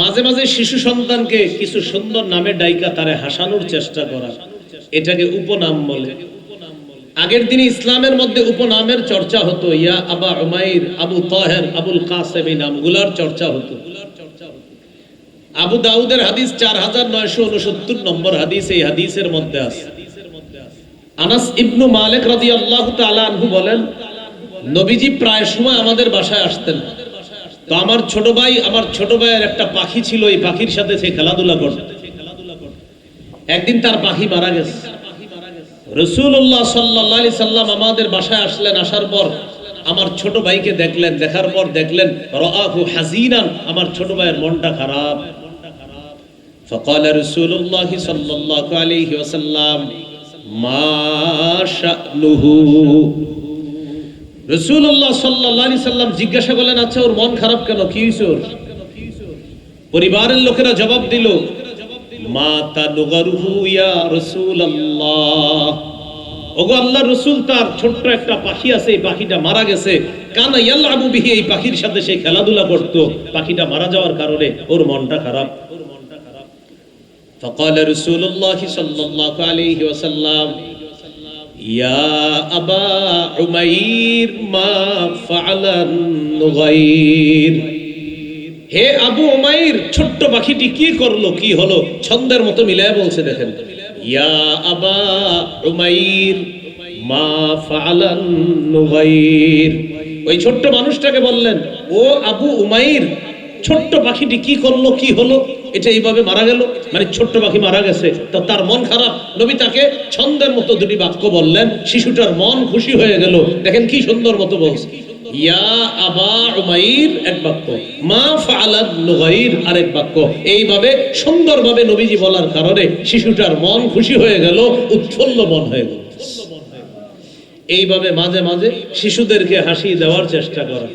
মাঝে মাঝে শিশু সন্তানকে কিছু সুন্দর নামে ডাইকা তারে হাসানোর চেষ্টা করা। এটাকে উপনাম বলে। আগের দিনে ইসলামের মধ্যে উপনামের চর্চা হতো। ইয়া আবা উমাইর, আবু তাহের, আবুল কাসেম এই নামগুলার চর্চা হতো। আবু দাউদের হাদিস চার হাজার নয়শো উনসত্তর নম্বর হাদিস এই হাদিসের মধ্যে আছে। আনাস ইবনু মালিক রাদিয়াল্লাহু তাআলা আনহু বলেন, নবীজি প্রায় সময় আমাদের বাসায় আসতেন। তো আমার ছোট ভাই আমার ছোট ভাইয়ের একটা পাখি ছিল এই পাখির সাথে সে খেলাধুলা করত একদিন তার পাখি মারা গেছে রসুল্লাহ সাল্লাহ সাল্লাম আমাদের বাসায় আসলেন আসার পর আমার ছোট ভাইকে দেখলেন দেখার পর দেখলেন রাহু হাজিনান আমার ছোট ভাইয়ের মনটা খারাপ فقال رسول الله صلى الله عليه وسلم ما شأنه রসুল্লাহ সাল্লি সাল্লাম জিজ্ঞাসা করলেন আচ্ছা ওর মন খারাপ কেন? কি পরিবারের লোকেরা জবাব দিল মাতা রসুল তার ছোট্ট একটা পাখি আছে পাখিটা মারা গেছে। কানা এই পাখির সাথে সে খেলাধুলা করত। পাখিটা মারা যাওয়ার কারণে ওর মনটা খারাপ। ওর মনটা খারাপ রসুল্লাহ يا أبا عمير ما فعل النغير হে আবু উমাইর ছোট্ট পাখিটি কি করলো কি হলো ছন্দের মতো মিলায় বলছে দেখেন ইয়া আবা উমাইর মা ফালান নুগাইর ওই ছোট্ট মানুষটাকে বললেন ও আবু উমাইর ছোট্ট পাখিটি কি করল, কি হলো, এটা এইভাবে মারা গেল। মানে ছোট্ট পাখি মারা গেছে, তো তার মন খারাপ। নবী তাকে ছন্দের মতো দুটি বাক্য বললেন, শিশুটার মন খুশি হয়ে গেল। দেখেন কি সুন্দর মতো বলছে। ইয়া আবা উমাইর, এক বাক্য। মা ফালাত নুগাইর, আরেক বাক্য। এইভাবে সুন্দরভাবে নবীজি বলার কারণে শিশুটার মন খুশি হয়ে গেল, উৎফুল্ল মন হয়ে গেল। এইভাবে মাঝে মাঝে শিশুদেরকে হাসি দেওয়ার চেষ্টা করা।